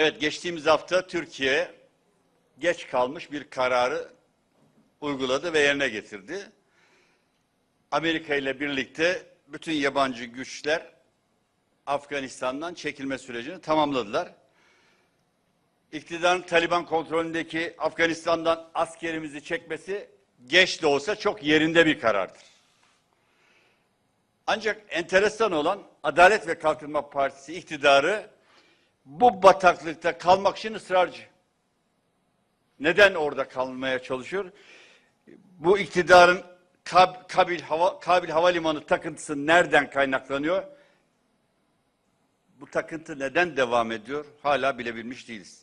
Evet, geçtiğimiz hafta Türkiye geç kalmış bir kararı uyguladı ve yerine getirdi. Amerika ile birlikte bütün yabancı güçler Afganistan'dan çekilme sürecini tamamladılar. İktidarın Taliban kontrolündeki Afganistan'dan askerimizi çekmesi geç de olsa çok yerinde bir karardır. Ancak enteresan olan Adalet ve Kalkınma Partisi iktidarı bu bataklıkta kalmak için ısrarcı. Neden orada kalmaya çalışıyor? Bu iktidarın Kab- Kabil, Hava, Kabil Havalimanı takıntısı nereden kaynaklanıyor? Bu takıntı neden devam ediyor? Hala bilebilmiş değiliz.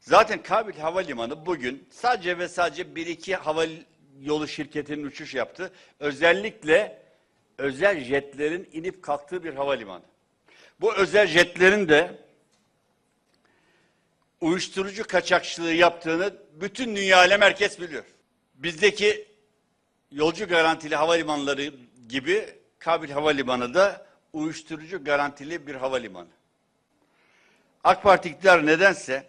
Zaten Kabil Havalimanı bugün sadece ve sadece bir iki hava yolu şirketinin uçuş yaptı. Özellikle özel jetlerin inip kalktığı bir havalimanı. Bu özel jetlerin de uyuşturucu kaçakçılığı yaptığını bütün dünya alem herkes biliyor. Bizdeki yolcu garantili havalimanları gibi Kabil Havalimanı da uyuşturucu garantili bir havalimanı. AK Parti iktidarı nedense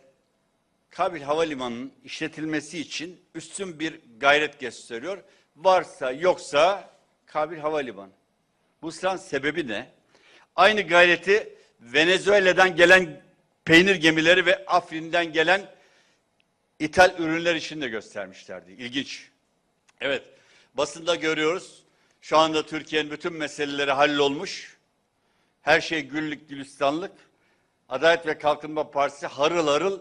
Kabil Havalimanı'nın işletilmesi için üstün bir gayret gösteriyor. Varsa yoksa Kabil Havalimanı. Bu ısrarın sebebi ne? Aynı gayreti Venezuela'dan gelen peynir gemileri ve Afrin'den gelen ithal ürünler için de göstermişlerdi. İlginç. Evet, basında görüyoruz. Şu anda Türkiye'nin bütün meseleleri hallolmuş. Her şey güllük gülistanlık. Adalet ve Kalkınma Partisi harıl harıl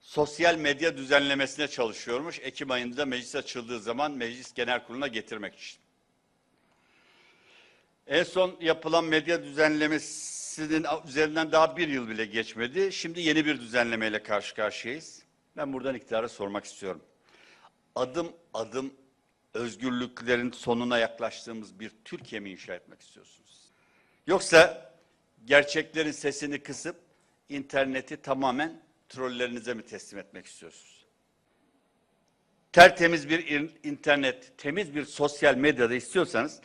sosyal medya düzenlemesine çalışıyormuş. Ekim ayında meclis açıldığı zaman meclis genel kuruluna getirmek için. En son yapılan medya düzenlemesinin üzerinden daha bir yıl bile geçmedi. Şimdi yeni bir düzenlemeyle karşı karşıyayız. Ben buradan iktidara sormak istiyorum. Adım adım özgürlüklerin sonuna yaklaştığımız bir Türkiye mi inşa etmek istiyorsunuz? Yoksa gerçeklerin sesini kısıp interneti tamamen trollerinize mi teslim etmek istiyorsunuz? Tertemiz bir in- internet, temiz bir sosyal medyada istiyorsanız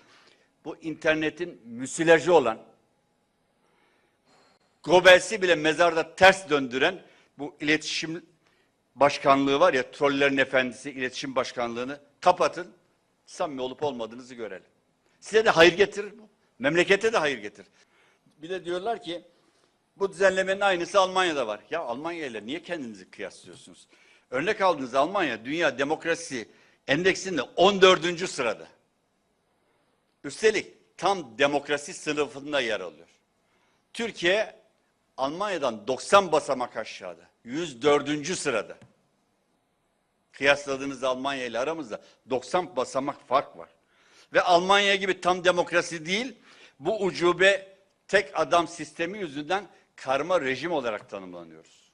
bu internetin müsilajı olan Goebbels'i bile mezarda ters döndüren bu iletişim başkanlığı var ya trollerin efendisi iletişim başkanlığını kapatın. Samimi olup olmadığınızı görelim. Size de hayır getirir bu. Memlekete de hayır getirir. Bir de diyorlar ki bu düzenlemenin aynısı Almanya'da var. Ya Almanya ile niye kendinizi kıyaslıyorsunuz? Örnek aldığınız Almanya dünya demokrasi endeksinde 14. sırada. Üstelik tam demokrasi sınıfında yer alıyor. Türkiye Almanya'dan 90 basamak aşağıda. 104. sırada. Kıyasladığınız Almanya ile aramızda 90 basamak fark var. Ve Almanya gibi tam demokrasi değil, bu ucube tek adam sistemi yüzünden karma rejim olarak tanımlanıyoruz.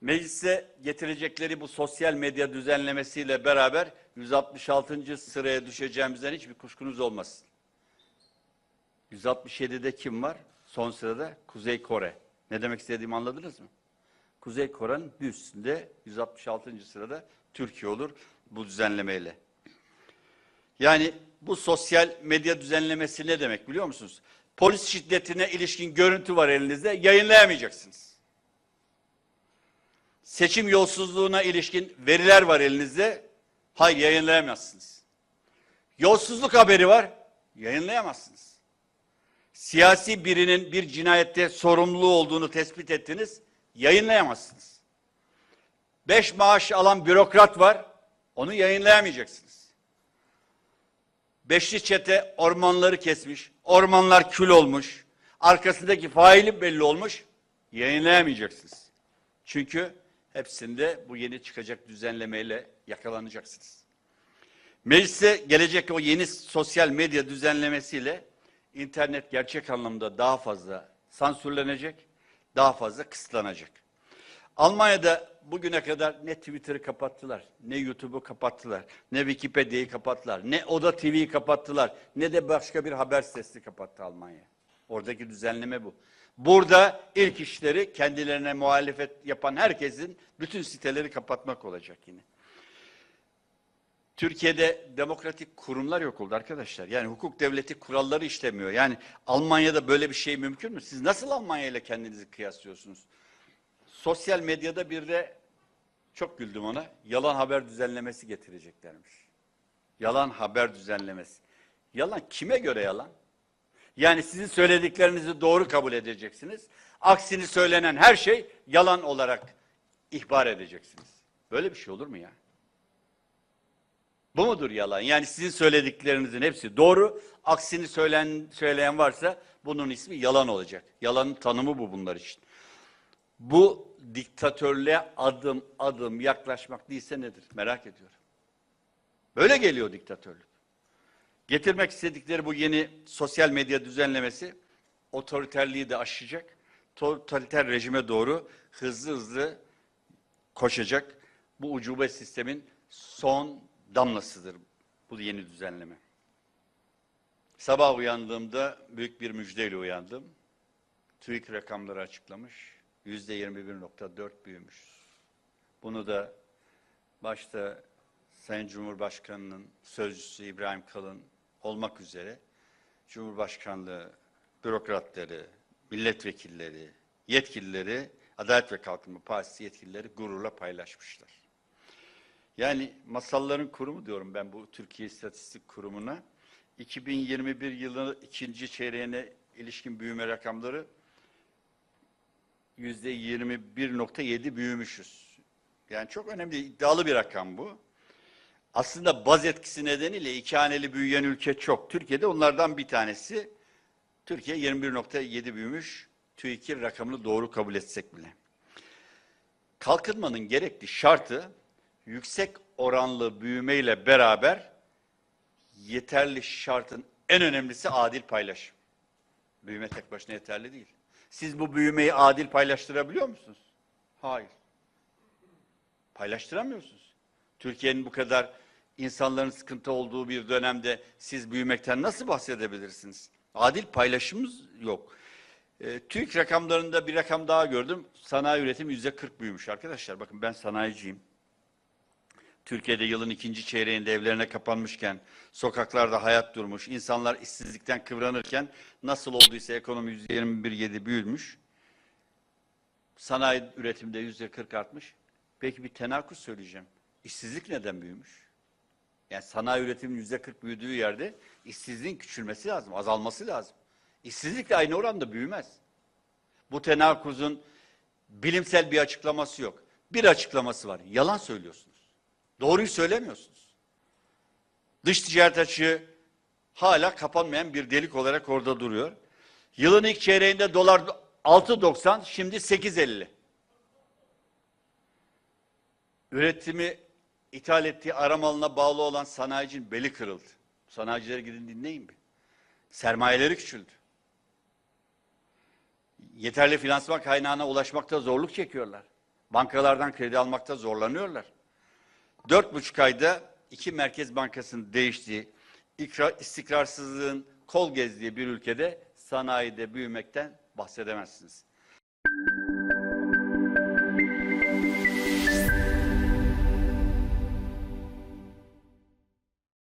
Meclise getirecekleri bu sosyal medya düzenlemesiyle beraber 166. sıraya düşeceğimizden hiçbir kuşkunuz olmasın. 167'de kim var? Son sırada Kuzey Kore. Ne demek istediğimi anladınız mı? Kuzey Kore'nin bir üstünde 166. sırada Türkiye olur bu düzenlemeyle. Yani bu sosyal medya düzenlemesi ne demek biliyor musunuz? Polis şiddetine ilişkin görüntü var elinizde yayınlayamayacaksınız. Seçim yolsuzluğuna ilişkin veriler var elinizde. Hayır yayınlayamazsınız. Yolsuzluk haberi var. Yayınlayamazsınız. Siyasi birinin bir cinayette sorumlu olduğunu tespit ettiniz. Yayınlayamazsınız. Beş maaş alan bürokrat var. Onu yayınlayamayacaksınız. Beşli çete ormanları kesmiş. Ormanlar kül olmuş. Arkasındaki faili belli olmuş. Yayınlayamayacaksınız. Çünkü hepsinde bu yeni çıkacak düzenlemeyle yakalanacaksınız. Meclise gelecek o yeni sosyal medya düzenlemesiyle internet gerçek anlamda daha fazla sansürlenecek, daha fazla kısıtlanacak. Almanya'da bugüne kadar ne Twitter'ı kapattılar, ne YouTube'u kapattılar, ne Wikipedia'yı kapattılar, ne Oda TV'yi kapattılar, ne de başka bir haber sitesini kapattı Almanya. Oradaki düzenleme bu. Burada ilk işleri kendilerine muhalefet yapan herkesin bütün siteleri kapatmak olacak yine. Türkiye'de demokratik kurumlar yok oldu arkadaşlar. Yani hukuk devleti kuralları işlemiyor. Yani Almanya'da böyle bir şey mümkün mü? Siz nasıl Almanya ile kendinizi kıyaslıyorsunuz? Sosyal medyada bir de çok güldüm ona. Yalan haber düzenlemesi getireceklermiş. Yalan haber düzenlemesi. Yalan kime göre yalan? Yani sizin söylediklerinizi doğru kabul edeceksiniz. Aksini söylenen her şey yalan olarak ihbar edeceksiniz. Böyle bir şey olur mu ya? Bu mudur yalan? Yani sizin söylediklerinizin hepsi doğru. Aksini söyleyen, söyleyen varsa bunun ismi yalan olacak. Yalanın tanımı bu bunlar için. Bu diktatörlüğe adım adım yaklaşmak değilse nedir? Merak ediyorum. Böyle geliyor diktatörlük. Getirmek istedikleri bu yeni sosyal medya düzenlemesi otoriterliği de aşacak. Totaliter rejime doğru hızlı hızlı koşacak. Bu ucube sistemin son damlasıdır bu yeni düzenleme. Sabah uyandığımda büyük bir müjdeyle uyandım. TÜİK rakamları açıklamış. Yüzde 21.4 büyümüş. Bunu da başta Sayın Cumhurbaşkanı'nın sözcüsü İbrahim Kalın olmak üzere Cumhurbaşkanlığı bürokratları, milletvekilleri, yetkilileri, Adalet ve Kalkınma Partisi yetkilileri gururla paylaşmışlar. Yani masalların kurumu diyorum ben bu Türkiye İstatistik Kurumu'na. 2021 yılı ikinci çeyreğine ilişkin büyüme rakamları yüzde 21.7 büyümüşüz. Yani çok önemli, iddialı bir rakam bu. Aslında baz etkisi nedeniyle iki haneli büyüyen ülke çok. Türkiye'de onlardan bir tanesi. Türkiye 21.7 büyümüş. TÜİK'in rakamını doğru kabul etsek bile. Kalkınmanın gerekli şartı yüksek oranlı büyümeyle beraber yeterli şartın en önemlisi adil paylaşım. Büyüme tek başına yeterli değil. Siz bu büyümeyi adil paylaştırabiliyor musunuz? Hayır. Paylaştıramıyorsunuz. Türkiye'nin bu kadar insanların sıkıntı olduğu bir dönemde siz büyümekten nasıl bahsedebilirsiniz? Adil paylaşımımız yok. E, TÜİK rakamlarında bir rakam daha gördüm. Sanayi üretim yüzde 40 büyümüş arkadaşlar. Bakın ben sanayiciyim. Türkiye'de yılın ikinci çeyreğinde evlerine kapanmışken, sokaklarda hayat durmuş, insanlar işsizlikten kıvranırken nasıl olduysa ekonomi yüzde 21.7 büyümüş. Sanayi üretimde yüzde 40 artmış. Peki bir tenakuz söyleyeceğim. İşsizlik neden büyümüş? Yani sanayi üretimin yüzde 40 büyüdüğü yerde işsizliğin küçülmesi lazım, azalması lazım. İşsizlik de aynı oranda büyümez. Bu tenakuzun bilimsel bir açıklaması yok. Bir açıklaması var. Yalan söylüyorsunuz. Doğruyu söylemiyorsunuz. Dış ticaret açığı hala kapanmayan bir delik olarak orada duruyor. Yılın ilk çeyreğinde dolar 6.90, şimdi 8.50. Üretimi ithal ettiği ara malına bağlı olan sanayicinin beli kırıldı. Sanayicilere gidin dinleyin bir. Sermayeleri küçüldü. Yeterli finansman kaynağına ulaşmakta zorluk çekiyorlar. Bankalardan kredi almakta zorlanıyorlar. Dört buçuk ayda iki Merkez Bankası'nın değiştiği, ikra- istikrarsızlığın kol gezdiği bir ülkede sanayide büyümekten bahsedemezsiniz.